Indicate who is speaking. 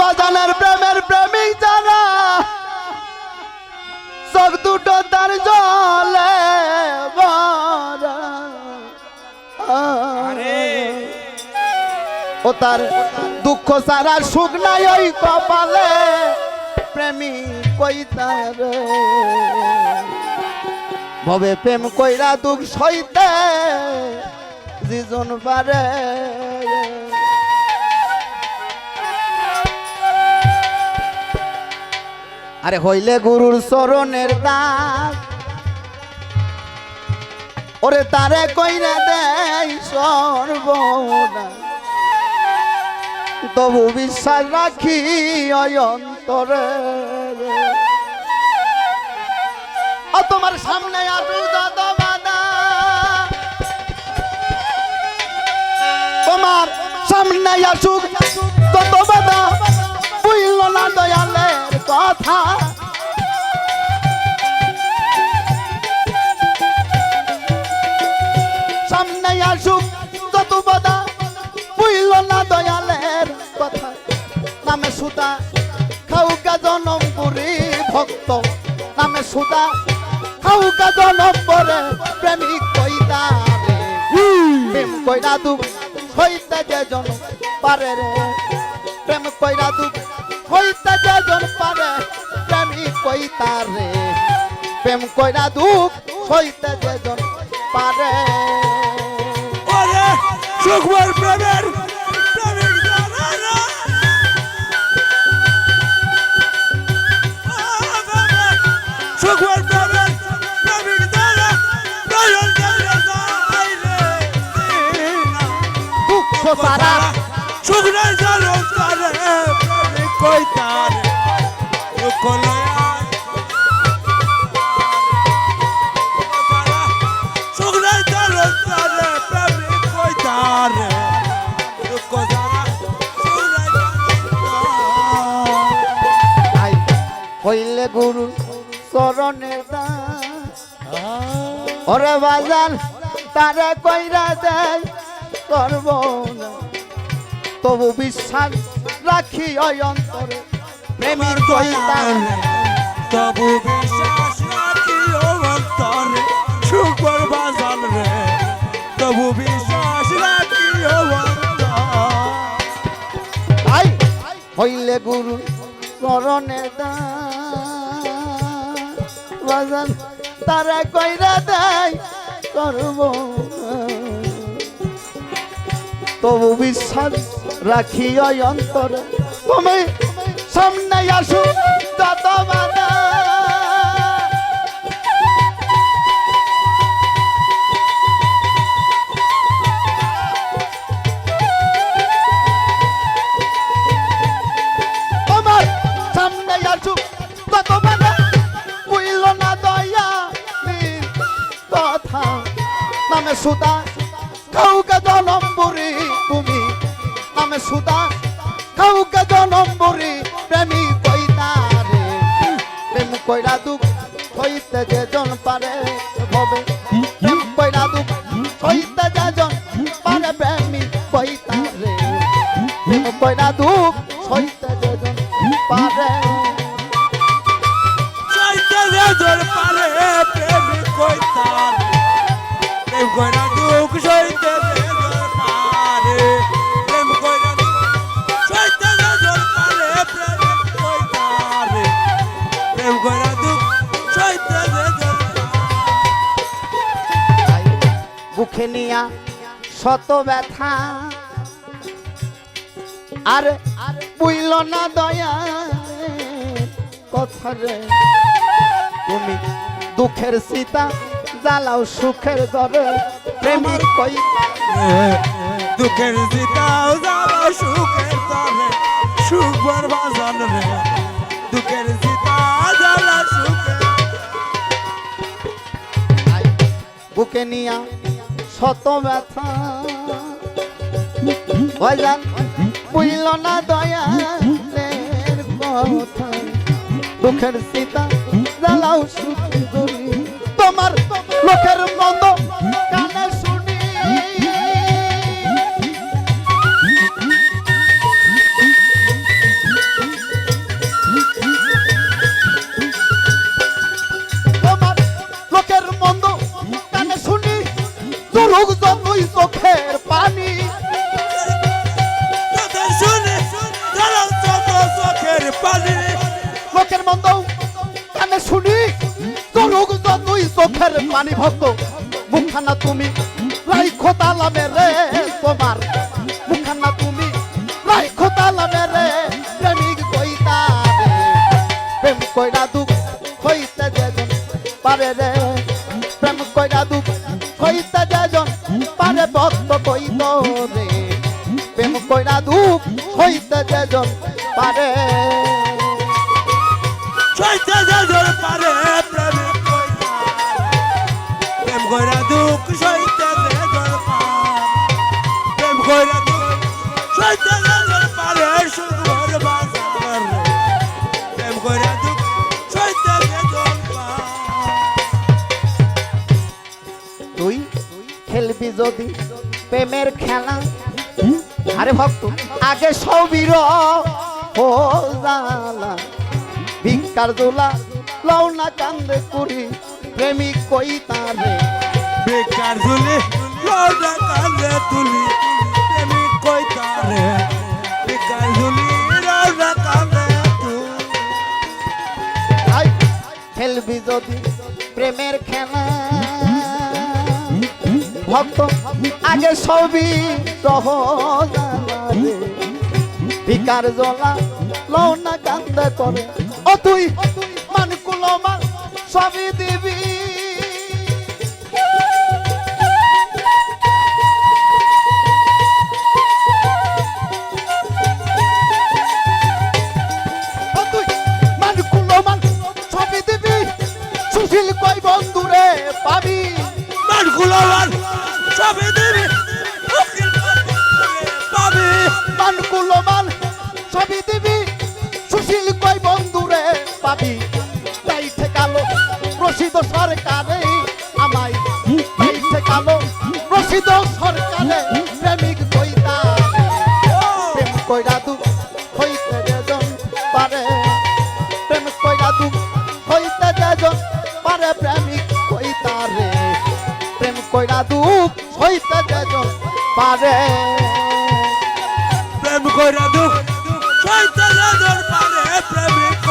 Speaker 1: বাজানের প্রেমের প্রেমিক যারা চোখ দুটো তার জলে। ও তার দুঃখ সারা সুখ নাই ওই কপালে প্রেমিক কই তার ভবে প্রেম কইরা দুঃখ সইতে যিজন পারে আরে হইলে গুরুর চরণের দাস। ওরে তারে কইরা দেয় সর্বনা তবু বিশ্বাস রাখি ওই অন্তরে। ও তোমার সামনে আসু বাধা তোমার সামনে আসুক। সুতা খাউকা জনম পুরি ভক্ত, নামে সুতা খাউকা জনম পরে প্রেমিক কইতা প্রেম কইরা দুঃখ হইতে যে জন পারে রে। প্রেম কইরা দুঃখ হইতে যে জন পারে, প্রেমিক কইতা রে। প্রেম কইরা দুঃখ হইতে যে জন পারে।
Speaker 2: ওরে, সুখবর প্রেমের
Speaker 1: হইলে গুরু চরণের ওরে বাজান তারে কইরা দেয় করব না। তবু বিশ্বাস রাখি ওই অন্তরে প্রেমের কইতা
Speaker 2: তবু বিশ্বাস রাখি অন্তরে সুখবর বাজান রে তবু বিশ্বাস রাখি অন্তরে
Speaker 1: আই হইলে গুরু চরণের দাস বাজান তারে কইরা দেয় করব। তবু বিশ্বাস রাখি ওই অন্তরে। তুমি সামনে আসো কথা। নামে সুদা কাউকে জনম্বরি তুমি, নামে সুদা, কাউকে জনম্বরি প্রেমী কইতা রে। প্রেম কইরা দুঃখ হইতে যে জন পারে ভবে। প্রেম কইরা দুঃখ হইতে যে জন পারে প্রেমী কইতা রে। প্রেম কইরা দুঃখ বুকে নিয়া শত ব্যথা। আর বুইল না দয়া, কথা তুমি দুঃখের সীতা, জ্বালাও সুখের ঘরে প্রেমিক কই?
Speaker 2: দুঃখের জিতাও যাবা সুখের তরে সুখ বরবাজান রে।
Speaker 1: বুকে নিয়া শত ব্যথা। ভয়জান বুঝল না দয়া কথা। দুঃখের সীতা জ্বালাও সুখের রোগ তরুক যতই চোখের পানি। লোকের মন্দ কানে শুনি তরুক যতই চোখের পানি ভক্ত। মুখখানা তুমি রাইখো তালামে রে তোমার। হইতে যেজন পারে ভক্ত কইত রে। প্রেম কইরা দুঃখ হইতে যেজন পারে।
Speaker 2: সইতে যাজর পারে
Speaker 1: খেলবি যদি প্রেমের খেলা। আরে ভক্ত আগে সবির ও জালা। ভিক্ষার দোলা লওনা কান্দে করি প্রেমিক কই তারে?
Speaker 2: বেকার ঝুলে লও না কান্দে তুলি।
Speaker 1: ভক্ত আগে সবই ভিকার জলা লওনা কান্দে করে ও তুই মান সবই দিবি। কইরা তুম হইতে যেজন পারে। প্রেম কইরা তুম হইতে যেজন পারে। প্রেমিক দুঃখ প্রেমিক